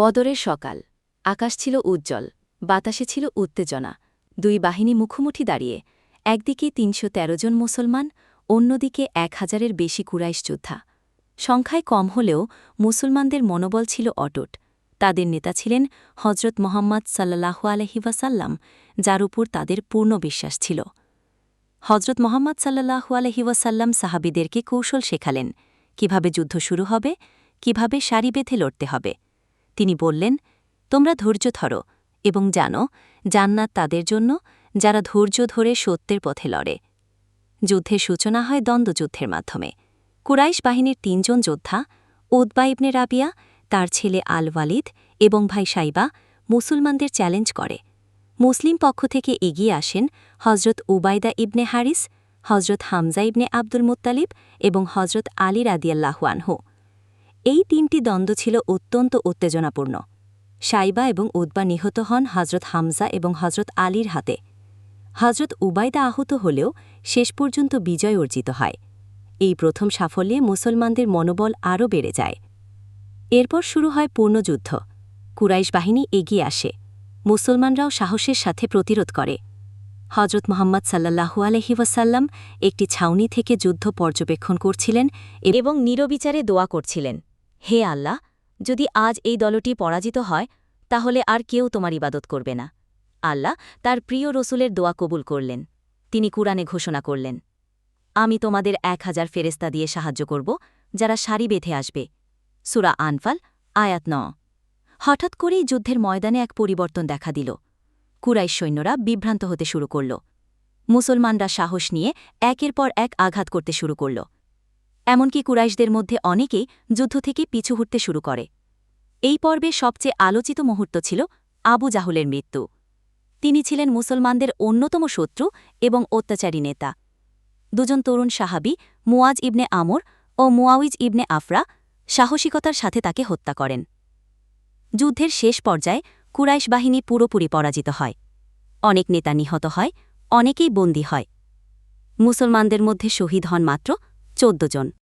বদরের সকাল। আকাশ ছিল উজ্জ্বল, বাতাসে ছিল উত্তেজনা। দুই বাহিনী মুখোমুখি দাঁড়িয়ে, একদিকে তিনশো তেরো জন মুসলমান, অন্যদিকে এক হাজারের বেশি কুরাইশ যোদ্ধা। সংখ্যায় কম হলেও মুসলমানদের মনোবল ছিল অটুট। তাদের নেতা ছিলেন হজরত মোহাম্মদ সাল্লাহু আলহিবাসাল্লাম যার উপর তাদের পূর্ণ বিশ্বাস ছিল। হজরত মোহাম্মদ সাল্লাহু আলহিওয়াসাল্লাম সাহাবিদেরকে কৌশল শেখালেন, কীভাবে যুদ্ধ শুরু হবে, কীভাবে সারি বেঁধে লড়তে হবে। তিনি বললেন, তোমরা ধৈর্য ধরো এবং জানো, জান্নাত তাদের জন্য, যারা ধৈর্য ধরে সত্যের পথে লড়ে। যুদ্ধের সূচনা হয় দ্বন্দ্বযুদ্ধের মাধ্যমে। কুরাইশ বাহিনীর তিনজন যোদ্ধা ওদবা ইবনে রাবিয়া, তার ছেলে আল ওয়ালিদ এবং ভাই সাইবা মুসলমানদের চ্যালেঞ্জ করে। মুসলিম পক্ষ থেকে এগিয়ে আসেন হজরত উবায়দা ইবনে হারিস হজরত হামজা ইবনে আব্দুল মুত্তালিব এবং হজরত আলী রাদিয়াল্লাহু আনহু। এই তিনটি দ্বন্দ্ব ছিল অত্যন্ত উত্তেজনাপূর্ণ। সাইবা এবং উদ্বা নিহত হন হজরত হামজা এবং হজরত আলীর হাতে। হজরত উবাইদা আহত হলেও শেষ পর্যন্ত বিজয় অর্জিত হয়। এই প্রথম সাফল্যে মুসলমানদের মনোবল আরও বেড়ে যায়। এরপর শুরু হয় পূর্ণযুদ্ধ। কুরাইশ বাহিনী এগিয়ে আসে। মুসলমানরাও সাহসের সাথে প্রতিরোধ করে। হজরত মোহাম্মদ সাল্লাহু আলহি ওয়াসাল্লাম একটি ছাউনি থেকে যুদ্ধ পর্যবেক্ষণ করছিলেন এবং নিরবিচারে দোয়া করছিলেন। হে আল্লাহ, যদি আজ এই দলটি পরাজিত হয়, তাহলে আর কেউ তোমার ইবাদত করবে না। আল্লাহ তার প্রিয় রসুলের দোয়া কবুল করলেন। তিনি কুরআনে ঘোষণা করলেন, আমি তোমাদের এক হাজার ফেরেস্তা দিয়ে সাহায্য করব, যারা সারি বেঁধে আসবে। সুরা আনফাল, আয়াত ন। হঠাৎ করেই যুদ্ধের ময়দানে এক পরিবর্তন দেখা দিল। কুরাইশ সৈন্যরা বিভ্রান্ত হতে শুরু করল। মুসলমানরা সাহস নিয়ে একের পর এক আঘাত করতে শুরু করল। এমনকি কুরাইশদের মধ্যে অনেকেই যুদ্ধ থেকে পিছু হুটতে শুরু করে। এই পর্বে সবচেয়ে আলোচিত মুহূর্ত ছিল আবু জাহুলের মৃত্যু। তিনি ছিলেন মুসলমানদের অন্যতম শত্রু এবং অত্যাচারী নেতা। দুজন তরুণ সাহাবি মুয়াজ ইবনে আমর ও মুয়াউইজ ইবনে আফরা, সাহসিকতার সাথে তাকে হত্যা করেন। যুদ্ধের শেষ পর্যায়ে কুরাইশ বাহিনী পুরোপুরি পরাজিত হয়। অনেক নেতা নিহত হয়, অনেকেই বন্দী হয়। মুসলমানদের মধ্যে শহীদ হন মাত্র চোদ্দ জন।